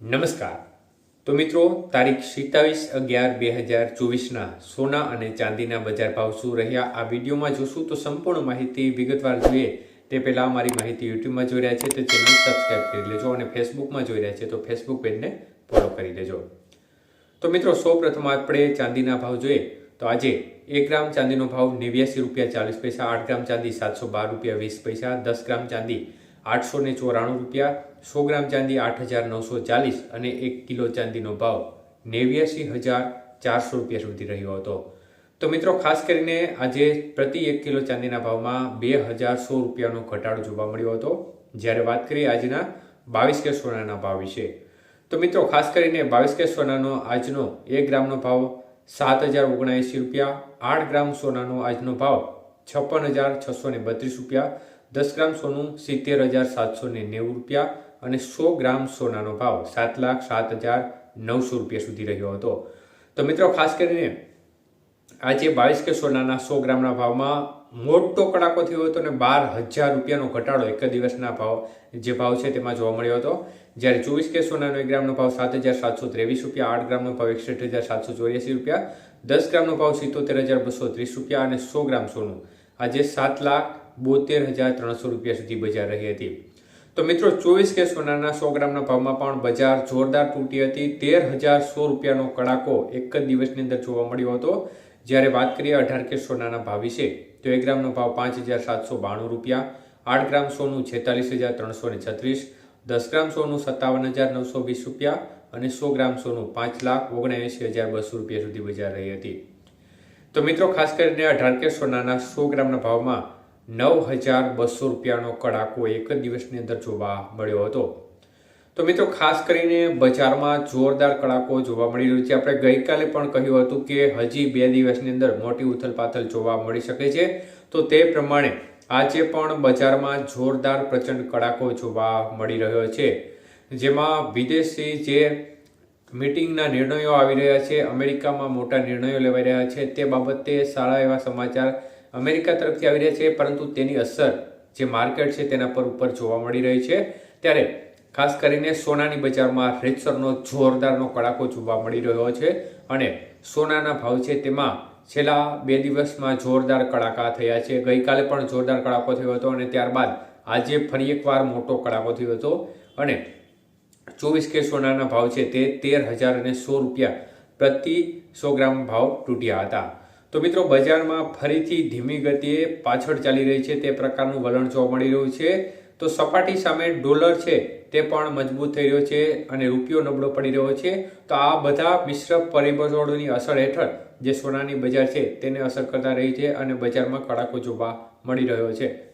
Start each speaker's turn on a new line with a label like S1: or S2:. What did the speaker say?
S1: નમસ્કાર. તો મિત્રો, તારીખ સિત્તાવીસ અગિયાર બે હજાર ચોવીસના સોના અને ચાંદીના બજાર ભાવ શું રહ્યા આ વિડીયોમાં જોશું તો સંપૂર્ણ માહિતી વિગતવાર જોઈએ. તે પહેલાં અમારી માહિતી યુટ્યુબમાં જોઈ રહ્યા છે તો ચેનલ સબસ્ક્રાઈબ કરી લેજો અને ફેસબુકમાં જોઈ રહ્યા છે તો ફેસબુક પેજને ફોલો કરી લેજો. તો મિત્રો સૌ પ્રથમ આપણે ચાંદીના ભાવ જોઈએ. તો આજે એક ગ્રામ ચાંદીનો ભાવ નેવ્યાસી રૂપિયા ચાલીસ પૈસા, આઠ ગ્રામ ચાંદી સાતસો બાર રૂપિયા વીસ પૈસા, દસ ગ્રામ ચાંદી આઠસો ને ચોરાણું રૂપિયા, સો ગ્રામ ચાંદી આઠ હજાર નવસો ચાલીસ અને એક કિલો ચાંદીનો ભાવ નેવ્યાસી હજાર ચારસો રૂપિયા સુધી રહ્યો હતો. તો મિત્રો, ખાસ કરીને આજે પ્રતિ એક કિલો ચાંદીના ભાવમાં બે હજાર સો રૂપિયાનો ઘટાડો જોવા મળ્યો હતો. જ્યારે વાત કરીએ આજના બાવીસ કે સોનાના ભાવ વિશે. તો મિત્રો, ખાસ કરીને બાવીસ કે સોનાનો આજનો એક ગ્રામનો ભાવ સાત હજાર ઓગણએંસી રૂપિયા, આઠ ગ્રામ સોનાનો આજનો ભાવ છપ્પન હજાર છસો બત્રીસ રૂપિયા દસ ગ્રામ સોનું, સિત્તેર હજાર સાતસો ને નેવું રૂપિયા અને સો ગ્રામ સોનાનો ભાવ સાત લાખ સાત હજાર નવસો રૂપિયા સુધી રહ્યો હતો. તો મિત્રો, ખાસ કરીને આજે બાવીસ કે સોનાના સો ગ્રામના ભાવમાં મોટો કડાકો થયો હતો અને બાર હજાર રૂપિયાનો ઘટાડો એક જ દિવસના ભાવ, જે ભાવ છે તેમાં જોવા મળ્યો હતો. જ્યારે ચોવીસ કે સોનાનો એક ગ્રામનો ભાવ સાત હજાર સાતસો ત્રેવીસ રૂપિયા, આઠ ગ્રામનો ભાવ એકસઠ હજાર સાતસો ચોર્યાસી રૂપિયા, દસ ગ્રામનો ભાવ સિત્તોતેર હજાર બસો ત્રીસ રૂપિયા અને સો ગ્રામ સોનું. આજે સાત લાખ બોતેર હજાર ત્રણસો રૂપિયા સુધી બજાર રહી હતી. તો મિત્રો, ચોવીસ કે સોનાના સો ગ્રામના ભાવમાં પણ બજાર જોરદાર તૂટી હતી. તેર હજાર સો રૂપિયાનો કડાકો એક જ દિવસની અંદર જોવા મળ્યો હતો. જ્યારે વાત કરીએ અઢાર કે સોનાના ભાવ વિશે, તો એક ગ્રામનો ભાવ પાંચ હજાર સાતસો બાણું રૂપિયા, આઠ ગ્રામ સોનું છેતાલીસ હજાર ત્રણસો ને છત્રીસ, દસ ગ્રામ સોનું સત્તાવન હજાર નવસો વીસ રૂપિયા અને સો ગ્રામ સોનું પાંચ લાખ ઓગણએંશી હજાર બસો રૂપિયા સુધી બજાર રહી હતી. તો મિત્રો, ખાસ કરીને અઢાર કે સોનાના સો ગ્રામના ભાવમાં નવ હજાર બસો રૂપિયાનો કડાકો એક જ દિવસની અંદર જોવા મળ્યો હતો. તો મિત્રો, ખાસ કરીને બજારમાં જોરદાર કડાકો જોવા મળી રહ્યો છે. આપણે ગઈકાલે પણ કહ્યું હતું કે હજી બે દિવસની અંદર મોટી ઉથલપાથલ જોવા મળી શકે છે. તો તે પ્રમાણે આજે પણ બજારમાં જોરદાર પ્રચંડ કડાકો જોવા મળી રહ્યો છે. જેમાં વિદેશી જે મિટિંગના નિર્ણયો આવી રહ્યા છે, અમેરિકામાં મોટા નિર્ણયો લેવાઈ રહ્યા છે, તે બાબતે સારા એવા સમાચાર અમેરિકા તરફથી આવી રહ્યા છે, પરંતુ તેની અસર જે માર્કેટ છે તેના પર ઉપર જોવા મળી રહી છે. ત્યારે ખાસ કરીને સોનાની બજારમાં રીતસરનો, જોરદારનો કડાકો જોવા મળી રહ્યો છે અને સોનાના ભાવ છે તેમાં છેલ્લા બે દિવસમાં જોરદાર કડાકા થયા છે. ગઈકાલે પણ જોરદાર કડાકો થયો હતો અને ત્યારબાદ આજે ફરી એકવાર મોટો કડાકો થયો હતો. અને ચોવીસ કે સોનાના ભાવ છે તે તેર હજાર અને સો રૂપિયા પ્રતિ સો ગ્રામ ભાવ તૂટ્યા હતા. તો મિત્રો, બજારમાં ફરીથી ધીમી ગતિએ પાછળ ચાલી રહી છે. તે પ્રકારનું વલણ જોવા મળી રહ્યું છે. તો સપાટી સામે ડોલર છે તે પણ મજબૂત થઈ રહ્યો છે અને રૂપિયો નબળો પડી રહ્યો છે. તો આ બધા મિશ્ર પરિબળોની અસર હેઠળ જે સોનાની બજાર છે, તેને અસર કરતા રહી છે અને બજારમાં કડાકો જોવા મળી રહ્યો છે.